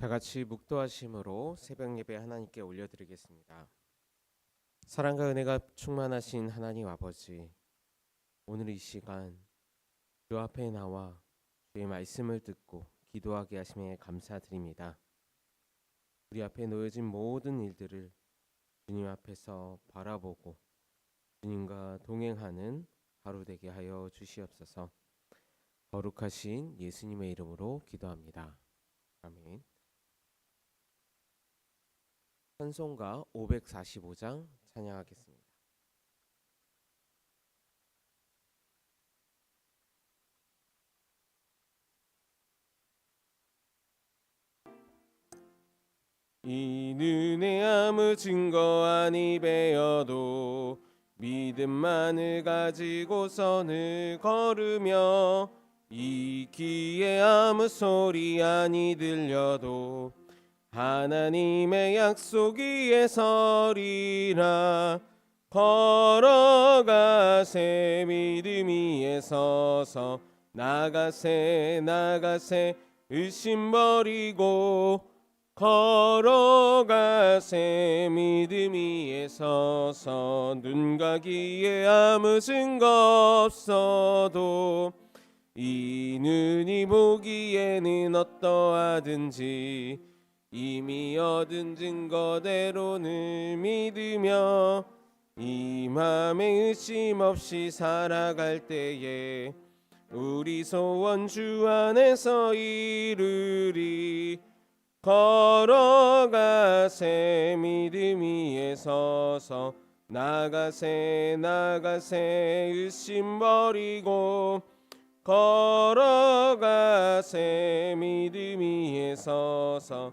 다 같이 묵도하심으로 새벽 예배 하나님께 올려드리겠습니다. 사랑과 은혜가 충만하신 하나님 아버지, 오늘 이 시간 주 앞에 나와 주의 말씀을 듣고 기도하게 하심에 감사드립니다. 우리 앞에 놓여진 모든 일들을 주님 앞에서 바라보고 주님과 동행하는 하루 되게 하여 주시옵소서. 거룩하신 예수님의 이름으로 기도합니다. 아멘. 찬송가 545장 찬양하겠습니다. 이 눈에 아무 증거 아니 배어도 믿음만을 가지고 선을 걸으며 이 귀에 아무 소리 아니 들려도 하나님의 약속 위에 서리라 걸어가세 믿음 위에 서서 나가세 나가세 의심 버리고 걸어가세 믿음 위에 서서 눈과 귀에 아무 증거 없어도 이 눈이 보기에는 어떠하든지 이미 얻은 증거대로는 믿으며 이 맘에 의심 없이 살아갈 때에 우리 소원 주 안에서 이루리 걸어가세 믿음 위에 서서 나가세 나가세 의심 버리고 걸어가세 믿음 위에 서서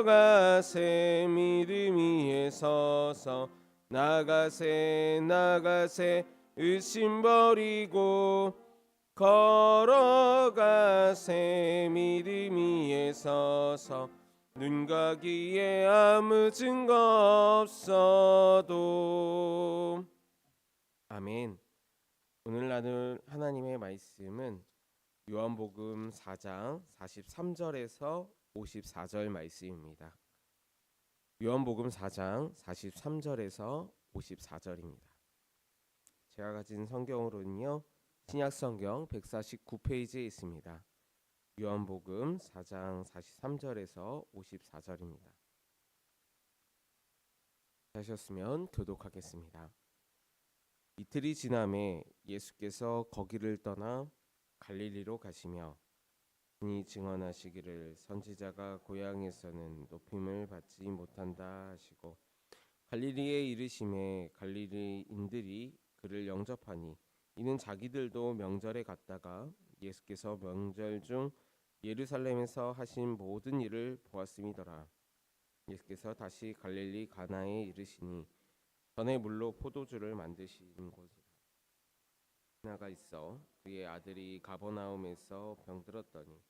걸어가세 믿음 위에 서서 나가세 나가세. 의심 버리고 걸어가세 믿음 위에 서서 눈과 귀에 아무 증거 없어도. 아멘. 오늘 나눌 하나님의 말씀은 요한복음 4장 43절에서 54절 말씀입니다. 요한복음 4장 43절에서 54절입니다. 제가 가진 성경으로는요. 신약 성경 149페이지에 있습니다. 요한복음 4장 43절에서 54절입니다. 하셨으면 교독하겠습니다. 이틀이 지남에 예수께서 거기를 떠나 갈릴리로 가시며 이 증언하시기를 선지자가 고향에서는 높임을 받지 못한다 하시고 갈릴리에 이르심에 갈릴리인들이 그를 영접하니 이는 자기들도 명절에 갔다가 예수께서 명절 중 예루살렘에서 하신 모든 일을 보았음이더라. 예수께서 다시 갈릴리 가나에 이르시니 전에 물로 포도주를 만드신 곳이라. 나가 있어 그의 아들이 가버나움에서 병들었더니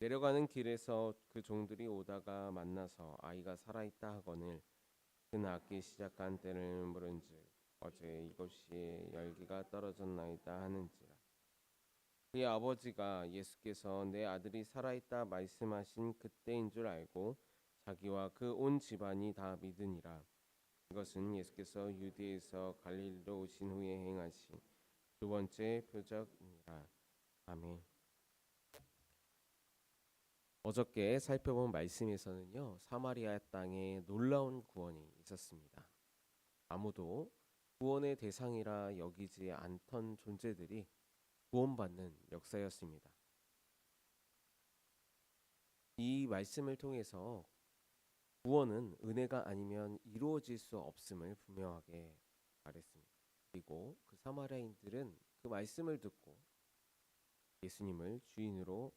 내려가는 길에서 그 종들이 오다가 만나서 아이가 살아 있다 하거늘 그 낳기 시작한 때를 물은즉 어제 이곳이 열기가 떨어졌나이다 하는지라 그의 아버지가 예수께서 내 아들이 살아 있다 말씀하신 그때인 줄 알고 자기와 그 온 집안이 다 믿으니라 이것은 예수께서 유대에서 갈릴리로 오신 후에 행하신 두 번째 표적이니라. 아멘. 어저께 살펴본 말씀에서는요 사마리아 땅에 놀라운 구원이 있었습니다. 아무도 구원의 대상이라 여기지 않던 존재들이 구원받는 역사였습니다. 이 말씀을 통해서 구원은 은혜가 아니면 이루어질 수 없음을 분명하게 말했습니다. 그리고 그 사마리아인들은 그 말씀을 듣고 예수님을 주인으로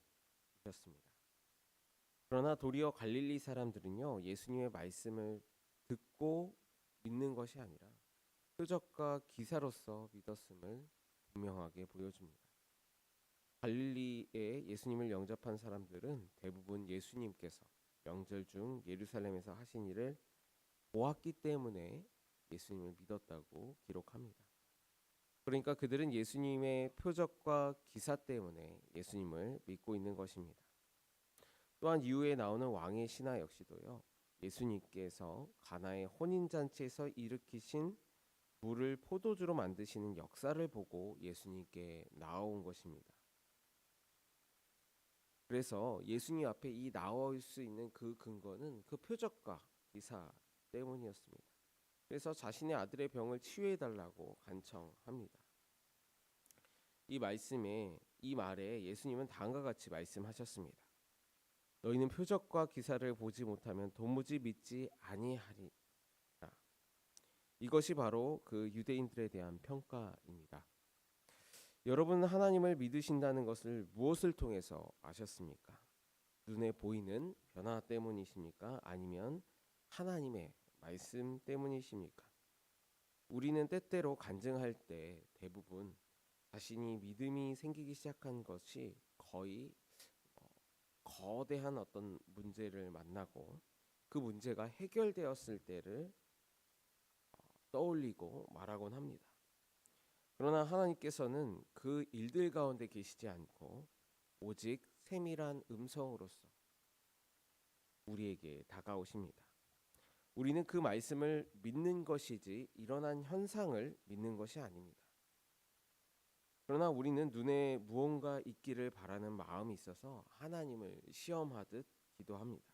모셨습니다. 그러나 도리어 갈릴리 사람들은요 예수님의 말씀을 듣고 믿는 것이 아니라 표적과 기사로서 믿었음을 분명하게 보여줍니다. 갈릴리에 예수님을 영접한 사람들은 대부분 예수님께서 명절 중 예루살렘에서 하신 일을 보았기 때문에 예수님을 믿었다고 기록합니다. 그러니까 그들은 예수님의 표적과 기사 때문에 예수님을 믿고 있는 것입니다. 또한 이후에 나오는 왕의 신하 역시도요. 예수님께서 가나의 혼인 잔치에서 일으키신 물을 포도주로 만드시는 역사를 보고 예수님께 나온 것입니다. 그래서 예수님 앞에 이 나올 수 있는 그 근거는 그 표적과 기사 때문이었습니다. 그래서 자신의 아들의 병을 치유해 달라고 간청합니다. 이 말씀에 이 말에 예수님은 다음과 같이 말씀하셨습니다. 너희는 표적과 기사를 보지 못하면 도무지 믿지 아니하리라. 이것이 바로 그 유대인들에 대한 평가입니다. 여러분 하나님을 믿으신다는 것을 무엇을 통해서 아셨습니까? 눈에 보이는 변화 때문이십니까? 아니면 하나님의 말씀 때문이십니까? 우리는 때때로 간증할 때 대부분 자신이 믿음이 생기기 시작한 것이 거의 어, 거대한 어떤 문제를 만나고 그 문제가 해결되었을 때를 어, 떠올리고 말하곤 합니다. 그러나 하나님께서는 그 일들 가운데 계시지 않고 오직 세밀한 음성으로서 우리에게 다가오십니다. 우리는 그 말씀을 믿는 것이지 일어난 현상을 믿는 것이 아닙니다. 그러나 우리는 눈에 무언가 있기를 바라는 마음이 있어서 하나님을 시험하듯 기도합니다.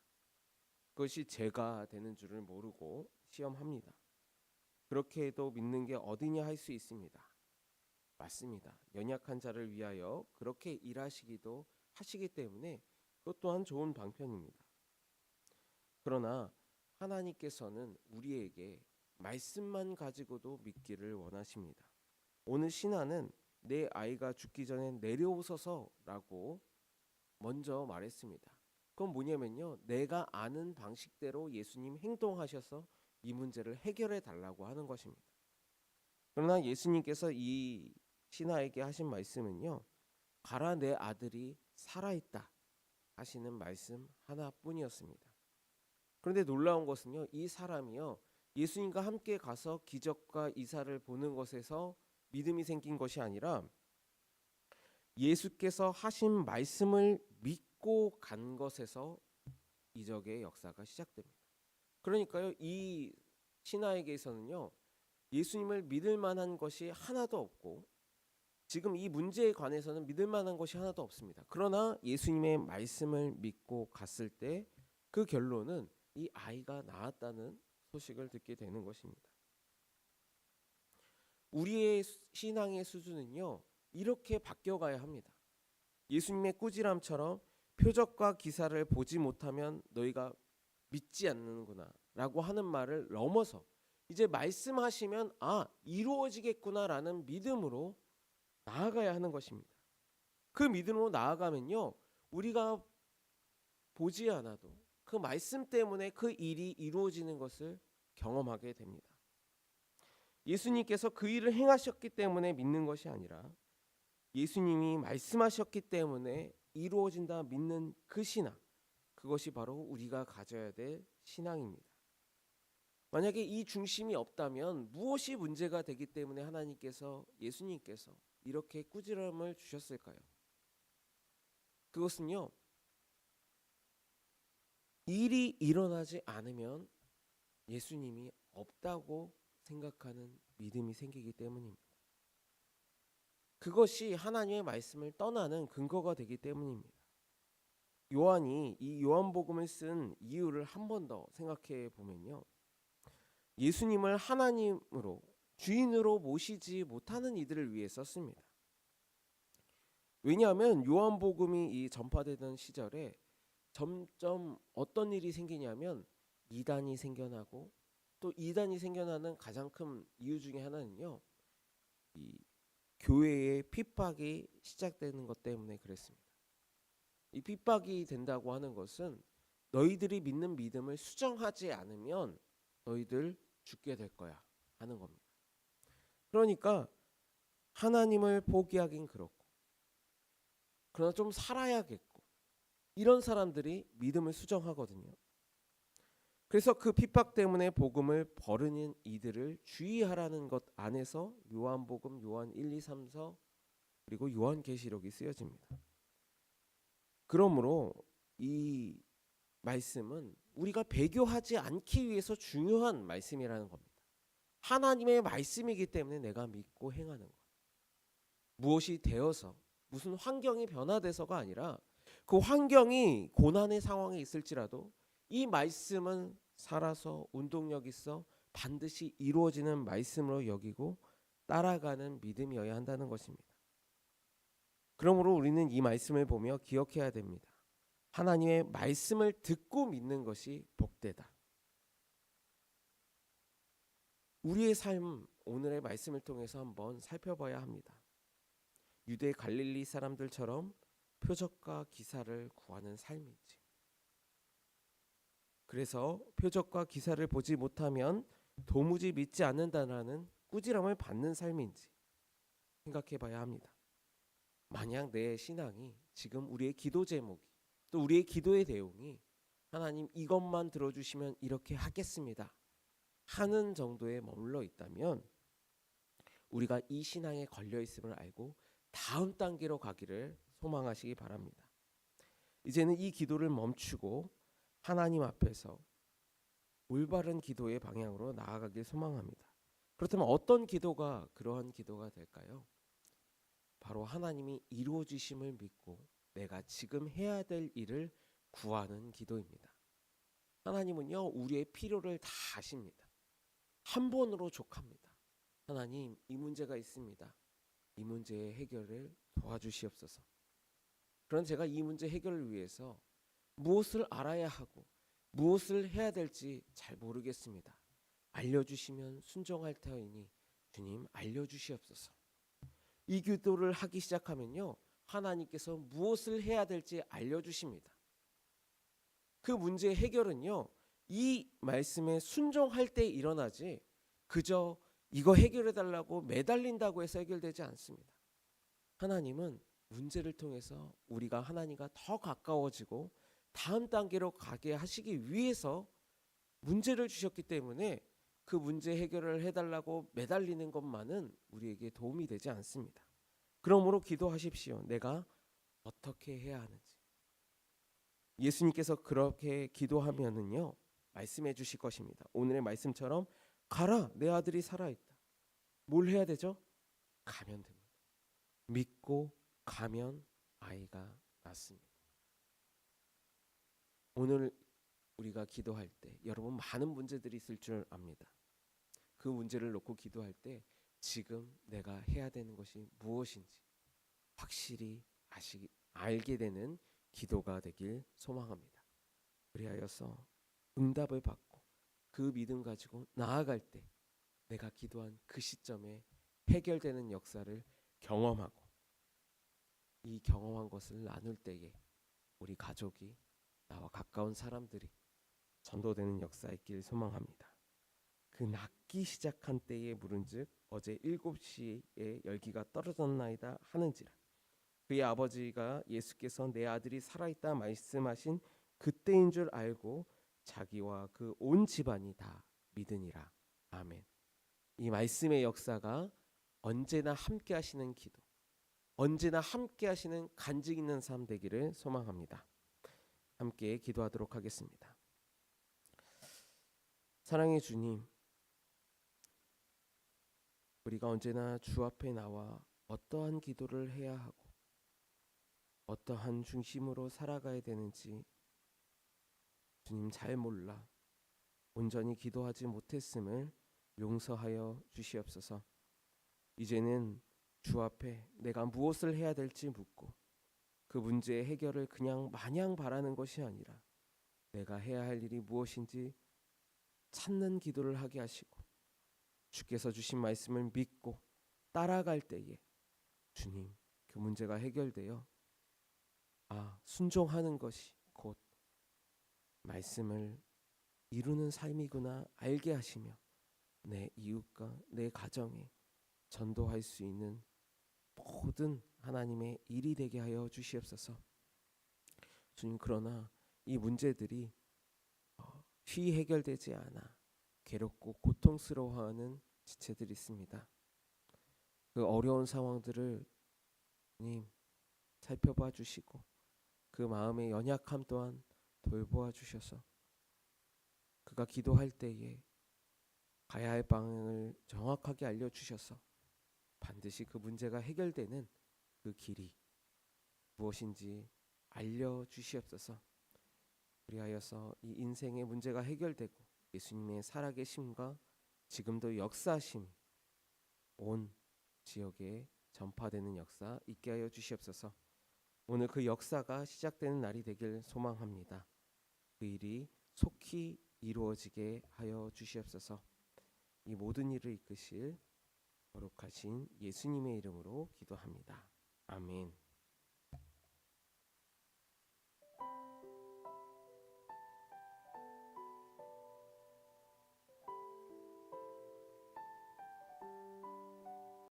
그것이 죄가 되는 줄을 모르고 시험합니다. 그렇게 해도 믿는 게 어디냐 할 수 있습니다. 맞습니다. 연약한 자를 위하여 그렇게 일하시기도 하시기 때문에 그것 또한 좋은 방편입니다. 그러나 하나님께서는 우리에게 말씀만 가지고도 믿기를 원하십니다. 오늘 신하는 내 아이가 죽기 전에 내려오소서라고 먼저 말했습니다. 그건 뭐냐면요. 내가 아는 방식대로 예수님 행동하셔서 이 문제를 해결해 달라고 하는 것입니다. 그러나 예수님께서 이 신하에게 하신 말씀은요. 가라 내 아들이 살아있다 하시는 말씀 하나뿐이었습니다. 그런데 놀라운 것은요. 이 사람이요. 예수님과 함께 가서 기적과 이사를 보는 것에서 믿음이 생긴 것이 아니라 예수께서 하신 말씀을 믿고 간 것에서 이적의 역사가 시작됩니다. 그러니까요. 이 신하에게서는요. 예수님을 믿을 만한 것이 하나도 없고 지금 이 문제에 관해서는 믿을 만한 것이 하나도 없습니다. 그러나 예수님의 말씀을 믿고 갔을 때 그 결론은 이 아이가 나았다는 소식을 듣게 되는 것입니다. 우리의 신앙의 수준은요, 이렇게 바뀌어가야 합니다. 예수님의 꾸지람처럼 표적과 기사를 보지 못하면 너희가 믿지 않는구나 라고 하는 말을 넘어서 이제 말씀하시면 아, 이루어지겠구나라는 믿음으로 나아가야 하는 것입니다. 그 믿음으로 나아가면요, 우리가 보지 않아도 그 말씀 때문에 그 일이 이루어지는 것을 경험하게 됩니다. 예수님께서 그 일을 행하셨기 때문에 믿는 것이 아니라 예수님이 말씀하셨기 때문에 이루어진다 믿는 그 신앙, 그것이 바로 우리가 가져야 될 신앙입니다. 만약에 이 중심이 없다면 무엇이 문제가 되기 때문에 하나님께서 예수님께서 이렇게 꾸지람을 주셨을까요? 그것은요. 일이 일어나지 않으면 예수님이 없다고 생각하는 믿음이 생기기 때문입니다. 그것이 하나님의 말씀을 떠나는 근거가 되기 때문입니다. 요한이 이 요한복음을 쓴 이유를 한 번 더 생각해 보면요. 예수님을 하나님으로 주인으로 모시지 못하는 이들을 위해 썼습니다. 왜냐하면 요한복음이 이 전파되던 시절에 점점 어떤 일이 생기냐면 이단이 생겨나고 또 이단이 생겨나는 가장 큰 이유 중에 하나는요. 이 교회의 핍박이 시작되는 것 때문에 그랬습니다. 이 핍박이 된다고 하는 것은 너희들이 믿는 믿음을 수정하지 않으면 너희들 죽게 될 거야 하는 겁니다. 그러니까 하나님을 포기하긴 그렇고 그러나 좀 살아야겠고 이런 사람들이 믿음을 수정하거든요. 그래서 그 핍박 때문에 복음을 버르는 이들을 주의하라는 것 안에서 요한복음, 요한 1, 2, 3서 그리고 요한계시록이 쓰여집니다. 그러므로 이 말씀은 우리가 배교하지 않기 위해서 중요한 말씀이라는 겁니다. 하나님의 말씀이기 때문에 내가 믿고 행하는 것. 무엇이 되어서 무슨 환경이 변화돼서가 아니라 그 환경이 고난의 상황에 있을지라도 이 말씀은 살아서 운동력 있어 반드시 이루어지는 말씀으로 여기고 따라가는 믿음이어야 한다는 것입니다. 그러므로 우리는 이 말씀을 보며 기억해야 됩니다. 하나님의 말씀을 듣고 믿는 것이 복되다. 우리의 삶 오늘의 말씀을 통해서 한번 살펴봐야 합니다. 유대 갈릴리 사람들처럼 표적과 기사를 구하는 삶인지 그래서 표적과 기사를 보지 못하면 도무지 믿지 않는다라는 꾸지람을 받는 삶인지 생각해 봐야 합니다. 만약 내 신앙이 지금 우리의 기도 제목이 또 우리의 기도의 내용이 하나님 이것만 들어주시면 이렇게 하겠습니다 하는 정도에 머물러 있다면 우리가 이 신앙에 걸려 있음을 알고 다음 단계로 가기를 소망하시기 바랍니다. 이제는 이 기도를 멈추고 하나님 앞에서 올바른 기도의 방향으로 나아가길 소망합니다. 그렇다면 어떤 기도가 그러한 기도가 될까요? 바로 하나님이 이루어 주심을 믿고 내가 지금 해야 될 일을 구하는 기도입니다. 하나님은요, 우리의 필요를 다 아십니다. 한 번으로 족합니다. 하나님, 이 문제가 있습니다. 이 문제의 해결을 도와주시옵소서. 그런 제가 이 문제 해결을 위해서 무엇을 알아야 하고 무엇을 해야 될지 잘 모르겠습니다. 알려주시면 순종할 터이니 주님 알려주시옵소서. 이 기도를 하기 시작하면요. 하나님께서 무엇을 해야 될지 알려주십니다. 그 문제의 해결은요. 이 말씀에 순종할 때 일어나지 그저 이거 해결해 달라고 매달린다고 해서 해결되지 않습니다. 하나님은 문제를 통해서 우리가 하나님과 더 가까워지고 다음 단계로 가게 하시기 위해서 문제를 주셨기 때문에 그 문제 해결을 해달라고 매달리는 것만은 우리에게 도움이 되지 않습니다. 그러므로 기도하십시오. 내가 어떻게 해야 하는지. 예수님께서 그렇게 기도하면은요 말씀해 주실 것입니다. 오늘의 말씀처럼 가라 내 아들이 살아 있다. 뭘 해야 되죠? 가면 됩니다. 믿고 가면 아이가 낫습니다. 오늘 우리가 기도할 때 여러분 많은 문제들이 있을 줄 압니다. 그 문제를 놓고 기도할 때 지금 내가 해야 되는 것이 무엇인지 확실히 아시 알게 되는 기도가 되길 소망합니다. 그리하여서 응답을 받고 그 믿음 가지고 나아갈 때 내가 기도한 그 시점에 해결되는 역사를 경험하고 이 경험한 것을 나눌 때에 우리 가족이 나와 가까운 사람들이 전도되는 역사 있길 소망합니다. 그 낫기 시작한 때에 물은즉 어제 일곱 시에 열기가 떨어졌나이다 하는지라 그의 아버지가 예수께서 내 아들이 살아있다 말씀하신 그때인 줄 알고 자기와 그 온 집안이 다 믿으니라 아멘. 이 말씀의 역사가 언제나 함께 하시는 기도, 언제나 함께 하시는 간증 있는 삶 되기를 소망합니다. 함께 기도하도록 하겠습니다. 사랑의 주님, 우리가 언제나 주 앞에 나와 어떠한 기도를 해야 하고 어떠한 중심으로 살아가야 되는지 주님 잘 몰라 온전히 기도하지 못했음을 용서하여 주시옵소서. 이제는 주 앞에 내가 무엇을 해야 될지 묻고 그 문제의 해결을 그냥 마냥 바라는 것이 아니라 내가 해야 할 일이 무엇인지 찾는 기도를 하게 하시고 주께서 주신 말씀을 믿고 따라갈 때에 주님 그 문제가 해결되어 아 순종하는 것이 곧 말씀을 이루는 삶이구나 알게 하시며 내 이웃과 내 가정에 전도할 수 있는 모든 하나님의 일이 되게 하여 주시옵소서. 주님 그러나 이 문제들이 어, 쉬 해결되지 않아 괴롭고 고통스러워하는 지체들이 있습니다. 그 어려운 상황들을 주님 살펴봐 주시고 그 마음의 연약함 또한 돌보아 주셔서 그가 기도할 때에 가야 할 방향을 정확하게 알려 주셔서 반드시 그 문제가 해결되는 그 길이 무엇인지 알려 주시옵소서. 그리하여서 이 인생의 문제가 해결되고 예수님의 살아계심과 지금도 역사심 온 지역에 전파되는 역사 있게 하여 주시옵소서. 오늘 그 역사가 시작되는 날이 되길 소망합니다. 그 일이 속히 이루어지게 하여 주시옵소서. 이 모든 일을 이끄실 거룩하신 예수님의 이름으로 기도합니다. 아멘.